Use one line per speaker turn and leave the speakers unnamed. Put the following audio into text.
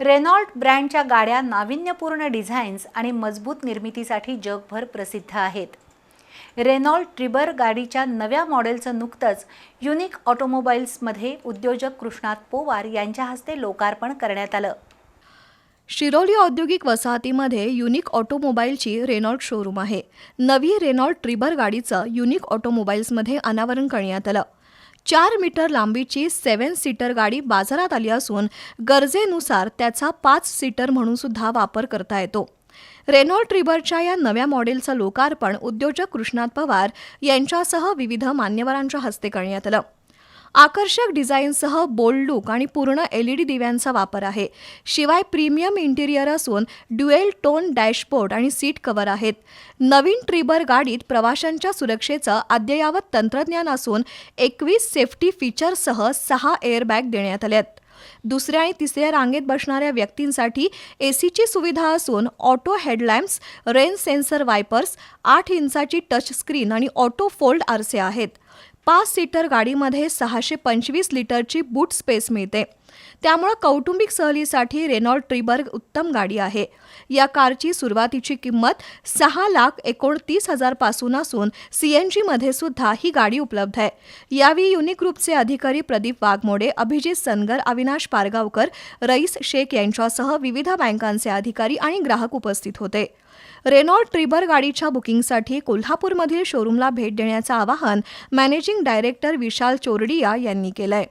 Renault ब्रँडच्या गाड्या नाविन्यपूर्ण डिझाईन्स आणि मजबूत निर्मितीसाठी जगभर प्रसिद्ध आहेत. रेनॉल्ट ट्रिबर गाडीच्या नव्या मॉडेलचं नुकतंच युनिक ऑटोमोबाईल्समध्ये उद्योजक कृष्णात पोवार यांच्या हस्ते लोकार्पण करण्यात आलं.
शिरोली औद्योगिक वसाहतीमध्ये युनिक ऑटोमोबाईलची रेनॉल्ट शोरूम आहे. नवी रेनॉल्ट ट्रिबर गाडीचं युनिक ऑटोमोबाईल्समध्ये अनावरण करण्यात आलं. चार मीटर लांबीची सेवन सीटर गाडी बाजारात आली असून गरजेनुसार त्याचा पाच सीटर म्हणून सुद्धा वापर करता येतो. रेनॉल्ड ट्रिबरच्या या नव्या मॉडेलचं लोकार्पण उद्योजक कृष्णात पवार यांच्यासह विविध मान्यवरांच्या हस्ते करण्यात आलं. आकर्षक डिझाईनसह बोल्ड लुक आणि पूर्ण एलईडी दिव्यांचा वापर आहे. शिवाय प्रीमियम इंटिरियर असून ड्युएल टोन डॅशबोर्ड आणि सीट कव्हर आहेत. नवीन ट्रिबर गाडीत प्रवाशांच्या सुरक्षेचं अद्ययावत तंत्रज्ञान असून एकवीस सेफ्टी फीचर्ससह सहा एअरबॅग देण्यात आल्यात दुसऱ्या आणि तिसऱ्या रांगेत बसणाऱ्या व्यक्तींसाठी एसीची सुविधा असून auto headlamps rain sensor wipers आठ इंचाची टच स्क्रीन आणि ऑटो फोल्ड आरसे आहेत. पाच सीटर गाडीमध्ये सहाशे पंचवीस लिटरची बूट स्पेस मिळते. त्यामुळं कौटुंबिक सहलीसाठी रेनॉल्ड ट्रिबर उत्तम गाडी आहे. या कारची सुरुवातीची किंमत सहा लाख एकोणतीस हजारपासून असून सी एन जीमध्ये सुद्धा ही गाडी उपलब्ध आहे. यावेळी युनिक ग्रुपचे अधिकारी प्रदीप वाघमोडे अभिजित सनगर अविनाश पारगावकर रईस शेख यांच्यासह विविध बँकांचे अधिकारी आणि ग्राहक उपस्थित होते. रेनॉल्ड ट्रिबर गाडीच्या बुकिंगसाठी कोल्हापूरमधील शोरूमला भेट देण्याचं आवाहन मॅनेजिंग डायरेक्टर विशाल चोरडिया यांनी केलंय.